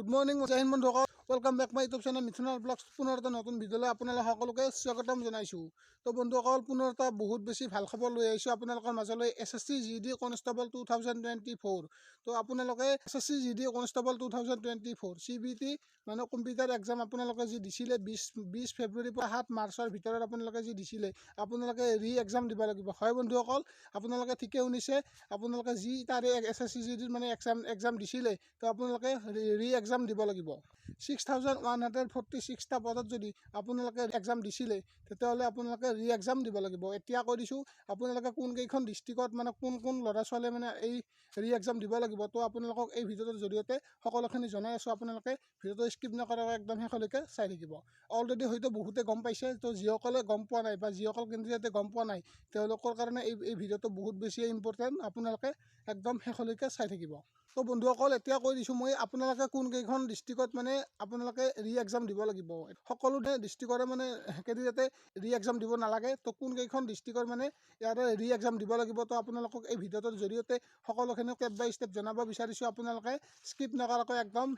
Good morning Jai Hind বন্ধুসকল welcome back my YouTube channel মিথুনাৰ vlogs পুনৰ এটা নতুন ভিডিঅ'লৈ আপোনালোক সকলোকে স্বাগতম জনাইছোঁ। তো বন্ধুসকল পুনৰ এটা বহুত বেছি ভাল খবৰ লৈ আহিছোঁ আপোনালোকৰ মাজলৈ S S C G D constable two thousand twenty four তো আপোনালোকে S S C G D constable two thousand twenty four C B T মানে কম্পিউটাৰ এক্সাম আপোনালোকে যি দিছিলে বিছ বিছ ফেব্ৰুৱাৰীৰ পৰা সাত মাৰ্চৰ ভিতৰত আপোনালোকে যি দিছিলে আপোনালোকে ৰি এক্সাম দিব লাগিব। হয় বন্ধুসকল আপোনালোকে ঠিকে শুনিছে আপোনালোকে যি তাৰে এছ এছ চি জি ডিৰ মানে এক্সাম এক্সাম দিছিলে তো আপোনালোকে ৰি এক্সাম দিব লাগিব। Six thousand one hundred forty ছিক্সটা পদত যদি আপোনালোকে এক্সাম দিছিলে তেতিয়াহ'লে আপোনালোকে ৰি এক্সাম দিব লাগিব। এতিয়া কৈ দিছোঁ আপোনালোকে কোনকেইখন ডিষ্ট্ৰিক্টত মানে কোন কোন ল'ৰা ছোৱালীয়ে মানে এই ৰি এক্সাম দিব লাগিব তো আপোনালোকক এই ভিডিঅ'টোৰ জৰিয়তে সকলোখিনি জনাই আছোঁ আপোনালোকে ভিডিঅ'টো স্কিপ নকৰাকৈ একদম শেষলৈকে চাই থাকিব। অলৰেডি হয়তো বহুতে গম পাইছে তো যিসকলে গম পোৱা নাই বা যিসকল কেণ্ডিডেটে গম পোৱা নাই তেওঁলোকৰ কাৰণে এই এই ভিডিঅ'টো বহুত বেছিয়ে ইম্পৰ্টেণ্ট আপোনালোকে একদম শেষলৈকে চাই থাকিব। তো বন্ধুসকল এতিয়া কৈ দিছোঁ মই আপোনালোকে কোনকেইখন ডিষ্ট্ৰিক্টত মানে আপোনালোকে ৰি এক্সাম দিব লাগিব? সকলো ডিষ্ট্ৰিক্টৰে মানে কেণ্ডিডেটে ৰি এক্সাম দিব নালাগে তো কোনকেইখন ডিষ্ট্ৰিক্টৰ মানে ইয়াৰে ৰি এক্সাম দিব লাগিব? তো আপোনালোকক এই ভিডিঅ'টোৰ জৰিয়তে সকলোখিনি ষ্টেপ বাই ষ্টেপ জনাব বিচাৰিছোঁ। আপোনালোকে স্কিপ নকৰাকৈ একদম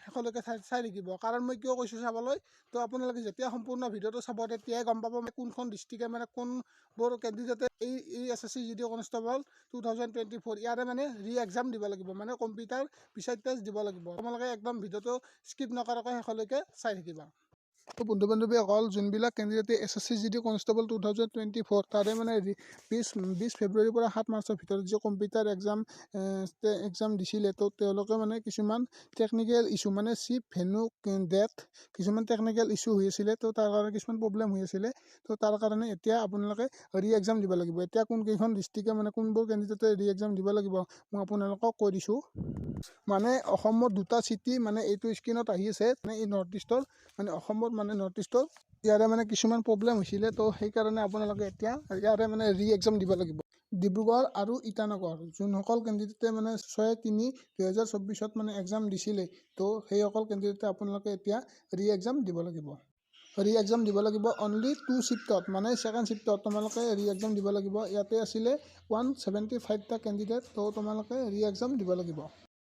চাই চাই থাকিব। কাৰণ মই কিয় কৈছোঁ চাবলৈ? তো আপোনালোকে যেতিয়া সম্পূৰ্ণ ভিডিঅ'টো চাব তেতিয়াই গম পাব কোনখন ডিষ্ট্ৰিক্টে মানে কোনবোৰ কেণ্ডিডেটে এই এই S S C D constable two thousand twenty four ইয়াৰে মানে ৰি এক্সাম দিব লাগিব মানে কম্পিউটাৰ বিচাইড টেষ্ট দিব লাগিব। তোমালোকে একদম ভিডিঅ'টো স্কিপ নকৰাকৈ শেষলৈকে চাই থাকিবা। তো বন্ধু বান্ধৱীসকল যোনবিলাক কেণ্ডিডেটে S S C G D constable two thousand twenty four তাৰে মানে বিছ বিছ ফেব্ৰুৱাৰীৰ পৰা সাত মাৰ্চৰ ভিতৰত যি কম্পিউটাৰ এক্সাম এক্সাম দিছিলে তো তেওঁলোকে মানে কিছুমান টেকনিকেল ইছ্যু মানে চিপ ভেনু ডেট কিছুমান টেকনিকেল ইছ্যু হৈ আছিলে তো তাৰ কাৰণে কিছুমান প্ৰব্লেম হৈ আছিলে তো তাৰ কাৰণে এতিয়া আপোনালোকে ৰি এক্সাম দিব লাগিব। এতিয়া কোনকেইখন ডিষ্ট্ৰিক্টে মানে কোনবোৰ কেণ্ডিডেটে ৰি এক্সাম দিব লাগিব মই আপোনালোকক কৈ দিছোঁ। মানে অসমৰ দুটা চিটি মানে এইটো স্ক্ৰীণত আহি আছে মানে এই নৰ্থ ইষ্টৰ মানে অসমত মানে নৰ্থ ইষ্টৰ ইয়াৰে মানে কিছুমান প্ৰব্লেম হৈছিলে তো সেইকাৰণে আপোনালোকে এতিয়া ইয়াৰে মানে ৰি এক্সাম দিব লাগিব। ডিব্ৰুগড় আৰু ইটানগৰ যোনসকল কেণ্ডিডেটে মানে ছয় তিনি দুহেজাৰ চৌবিছত মানে এক্সাম দিছিলে তো সেইসকল কেণ্ডিডেটে আপোনালোকে এতিয়া ৰি এক্সাম দিব লাগিব। ৰি এক্সাম দিব লাগিব অনলি টু শ্বিফ্টত মানে ছেকেণ্ড শ্বিফ্টত তোমালোকে ৰি এক্সাম দিব লাগিব। ইয়াতে আছিলে ওৱান ছেভেণ্টি ফাইভটা কেণ্ডিডেট তো তোমালোকে ৰি এক্সাম দিব লাগিব।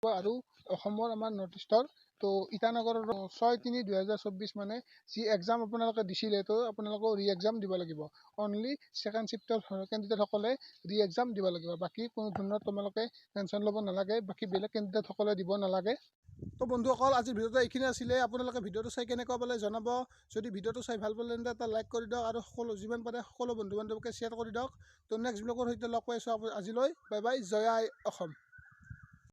আৰু অসমৰ আমাৰ নৰ্থ ইষ্টৰ তো ইটানগৰৰ ছয় তিনি দুহেজাৰ চৌবিছ মানে যি এক্সাম আপোনালোকে দিছিলে তো আপোনালোকেও ৰি এক্সাম দিব লাগিব। অনলি ছেকেণ্ড শ্বিফ্টৰ কেণ্ডিডেটসকলে ৰি এক্সাম দিব লাগিব। বাকী কোনো ধৰণৰ তোমালোকে টেনশ্যন ল'ব নালাগে বাকী বেলেগ কেণ্ডিডেটসকলে দিব নালাগে। তো বন্ধুসকল আজিৰ ভিডিঅ'টো এইখিনি আছিলে। আপোনালোকে ভিডিঅ'টো চাই কেনেকুৱা পালে জনাব। যদি ভিডিঅ'টো চাই ভাল পালে তেন্তে এটা লাইক কৰি দিয়ক আৰু সকলো যিমান পাৰে সকলো বন্ধু বান্ধৱীকে শ্বেয়াৰ কৰি দিয়ক। তো নেক্সট ব্লগৰ সৈতে লগ পাইছোঁ আজিলৈ। বাই বাই জয় আই অসম।